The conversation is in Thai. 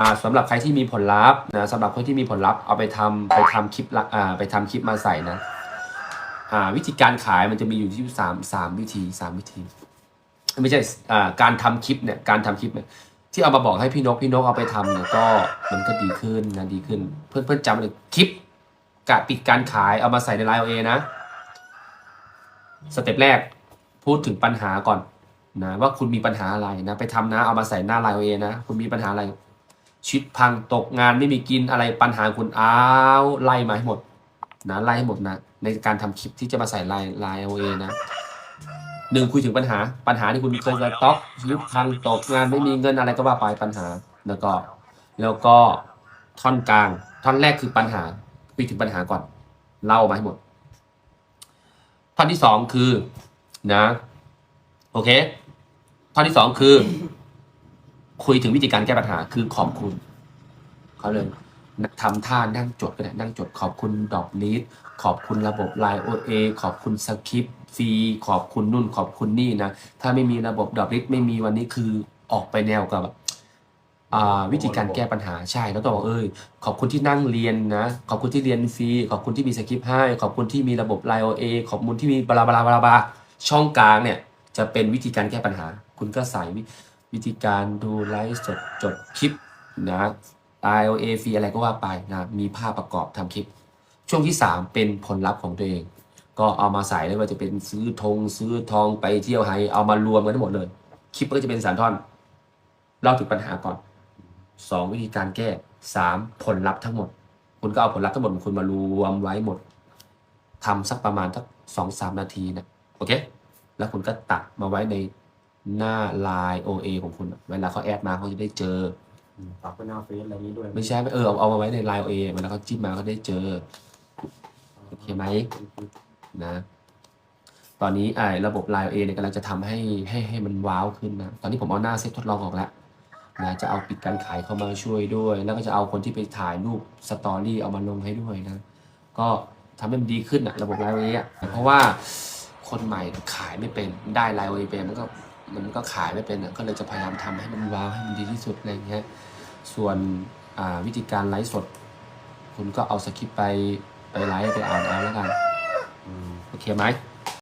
อ่าสำหรับใครที่มีผลลัพธ์นะสำหรับคนที่มีผลลัพธ์เอาไปทำไปทำคลิปละอ่าไปทำคลิปมาใส่นะอ่าวิธีการขายมันจะมีอยู่ที่สามสามวิธีสามวิธี ไม่ใช่อ่าการทำคลิปเนี่ยการทำคลิปเนี่ยที่เอามาบอกให้พี่นกพี่นกเอาไปทำเนี่ยก็มันก็ดีขึ้นนะดีขึ้น เพื่อนเพื่อนจำเลยคลิปกะปิดการขายเอามาใส่ในไลน์เอนะ สเต็ปแรกพูดถึงปัญหาก่อนนะว่าคุณมีปัญหาอะไรนะ ไปทำนะเอามาใส่หน้าไลน์เอนะ คุณมีปัญหาอะไร ชีวิตพังตกงานไม่มีกินอะไรปัญหาคุณอ้าวไล่มาให้หมดนะไล่ให้หมดนะ ในการทำคลิปที่จะมาใส่ไลน์ไลน์เอนะหนึ่งคุยถึงปัญหาปัญหาที่คุณเคยสต็อกชีวิตพังตกงานไม่มีเงินอะไรก็ว่าไปปัญหาแล้วก็ แล้วก็ท่อนกลาง ท่อนแรกคือปัญหาคุยถึงปัญหาก่อน เล่ามาให้หมด ท่อนที่สองคือนะ โอเค ท่อนที่สองคือ คุยถึงวิธีการแก้ปัญหาคือขอบคุณเขาเลยทำท่านั่งจดก็ได้นั่งจดขอบคุณดอกลีดขอบคุณระบบไลโอเอขอบคุณสคริปต์ฟรีขอบคุณนู่นขอบคุณนี่นะ ถ้าไม่มีระบบดอกลีดไม่มีวันนี้คือออกไปแนวกับวิธีการแก้ปัญหาใช่แล้วก็บอกเอ้ยขอบคุณที่นั่งเรียนนะ ขอบคุณที่เรียนฟรีขอบคุณที่มีสคริปต์ให้ ขอบคุณที่มีระบบไลโอเอขอบคุณที่มีบลาบลาบลาบลาช่องกลางเนี่ยจะเป็นวิธีการแก้ปัญหา คุณก็ใส่ วิธีการดูไลฟ์สดจดคลิปนะ IOA ฟรีอะไรก็ว่าไปนะมีภาพประกอบทำคลิป ช่วงที่ 3 เป็นผลลัพธ์ของตัวเอง ก็เอามาใส่ได้ว่าจะเป็นซื้อธงซื้อทองไปเที่ยวไฮเอามารวมกันทั้งหมดเลย คลิปก็จะเป็นสามท่อนเล่าถึงปัญหาก่อนสองวิธีการแก้สามผลลัพธ์ทั้งหมด คุณก็เอาผลลัพธ์ทั้งหมดของคุณมารวมไว้หมดทำสักประมาณสักสองสามนาทีนะโอเค แล้วคุณก็ตัดมาไว้ใน หน้าไลน์ OA ของคุณอะเวลาเขาแอดมาเขาจะได้เจอ ฝากไว้หน้าเฟซอะไรนี้ด้วยไม่ใช่เออเอาเอามาไว้ในไลน์ OA เวลาเขาจิ้มมาเขาได้เจอ โอเคไหม นะ ตอนนี้ไอ้ระบบ Line A เนี่ยกำลังจะทำให้ให้ให้มันว้าวขึ้นนะ ตอนนี้ผมเอาหน้าเซตทดลองออกแล้วนะจะเอาปิดการขายเข้ามาช่วยด้วย แล้วก็จะเอาคนที่ไปถ่ายรูปสตอรี่เอามาลงให้ด้วยนะ ก็ทำให้มันดีขึ้นอะระบบ Line A อะเพราะว่าคนใหม่ขายไม่เป็นได้ Line A ไปมันก็ มันก็ขายไม่เป็นอะก็เลยจะพยายามทำให้มันว้าวให้มันดีที่สุดอะไรเงี้ยส่วนวิธีการไลฟ์สด คุณก็เอาสคริปต์ไปไปไลฟ์ไปอ่านเอาแล้วกันโอเคไหม